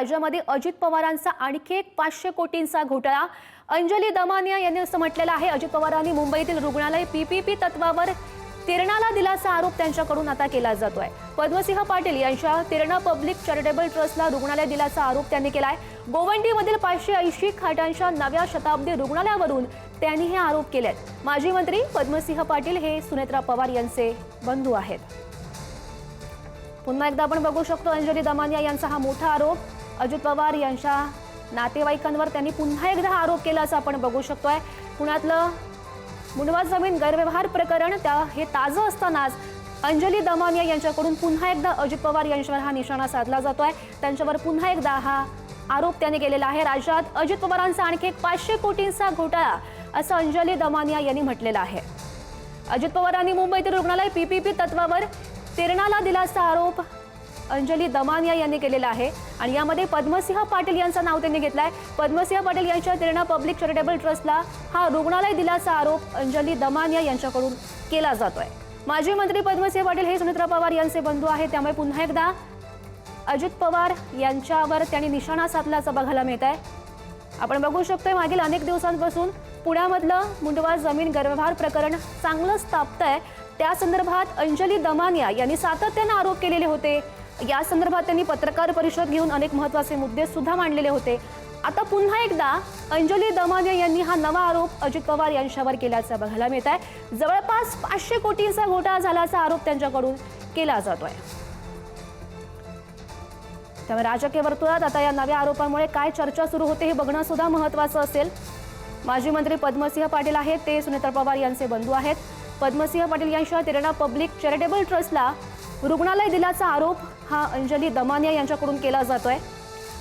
राज्यामध्ये अजित पवारांचा आणखी एक पाचशे कोटींचा घोटाळा. अंजली दमानिया यांनी असं म्हटलेलं आहे अजित पवारांनी मुंबईतील रुग्णालय पीपीपी तत्वावर तिरणाला दिलासा आरोप त्यांच्याकडून आता केला जातोय. पद्मसिंह पाटील यांच्या तिरणा पब्लिक चॅरिटेबल ट्रस्टला रुग्णालय दिल्याचा आरोप त्यांनी केलाय. गोवंडीमधील पाचशे ऐंशी खाटांच्या नव्या शताब्दी रुग्णालयावरून त्यांनी हे आरोप केलेत. माजी मंत्री पद्मसिंह पाटील हे सुनेत्रा पवार यांचे बंधू आहेत. पुन्हा एकदा आपण बघू शकतो अंजली दमानिया यांचा हा मोठा आरोप. अजित पवार यांच्या नातेवाईकांवर त्यांनी पुन्हा एकदा आरोप केला असं आपण बघू शकतोय. पुण्यातलं मुंडवा जमीन गैरव्यवहार प्रकरण त्या हे ताजं असतानाच अंजली दमानिया यांच्याकडून पुन्हा एकदा अजित पवार यांच्यावर हा निशाणा साधला जातोय. त्यांच्यावर पुन्हा एकदा हा आरोप त्यांनी केलेला आहे. राज्यात अजित पवारांचा आणखी एक पाचशे कोटींचा घोटाळा असं अंजली दमानिया यांनी म्हटलेलं आहे. अजित पवारांनी मुंबईतील रुग्णालय पीपीपी तत्वावर दिला असा आरोप. अंजली दमानिया यांनी केलेला आहे. आणि यामध्ये पद्मसिंह पाटील यांचं नाव त्यांनी घेतलं आहे पद्मसिंह पाटील यांच्या तिरणा पब्लिक चॅरिटेबल ट्रस्टला हा रुग्णालय दिलासा आरोप अंजली दमानिया यांच्याकडून केला जातोय. माजी मंत्री पद्मसिंह पाटील हे सुनित्रा पवार यांचे बंधू आहेत. त्यामुळे पुन्हा एकदा अजित पवार यांच्यावर त्यांनी निशाणा साधल्याचं बघायला मिळत आहे आपण बघू शकतोय मागील अनेक दिवसांपासून पुण्यामधलं मुंडवा जमीन गैरव्यवहार प्रकरण चांगलंच आहे त्या संदर्भात अंजली दमानिया यांनी सातत्यानं आरोप केलेले होते. या संदर्भात त्यांनी पत्रकार परिषद घेऊन अनेक महत्त्वाचे मुद्दे सुद्धा मांडलेले होते. आता पुन्हा एकदा अंजली दमानिया यांनी हा नवा आरोप अजित पवार यांच्यावर केल्याचं बघायला मिळत आहे जवळपास पाचशे कोटींचा घोटाळा झाल्याचा आरोप त्यांच्याकडून केला जातोय. त्यामुळे राजकीय वर्तुळात आता या नव्या आरोपामुळे काय चर्चा सुरू होते हे बघणं सुद्धा महत्वाचं असेल. माजी मंत्री पद्मसिंह पाटील आहेत ते सुनेत्र पवार यांचे बंधू आहेत. पद्मसिंह पाटील यांच्या तिरणा पब्लिक चॅरिटेबल ट्रस्टला रुग्णालय दिल्याचा आरोप हा अंजली दमानिया यांच्याकडून केला जातोय.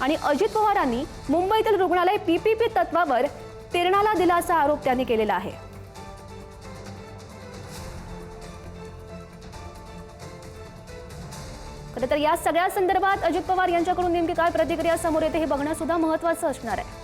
आणि अजित पवारांनी मुंबईतील रुग्णालय पीपीपी तत्वावर तेरणाला दिलाचा आरोप त्यांनी केलेला आहे. खरं तर या सगळ्या संदर्भात अजित पवार यांच्याकडून नेमकी काय प्रतिक्रिया समोर येते हे बघणं सुद्धा महत्वाचं असणार आहे.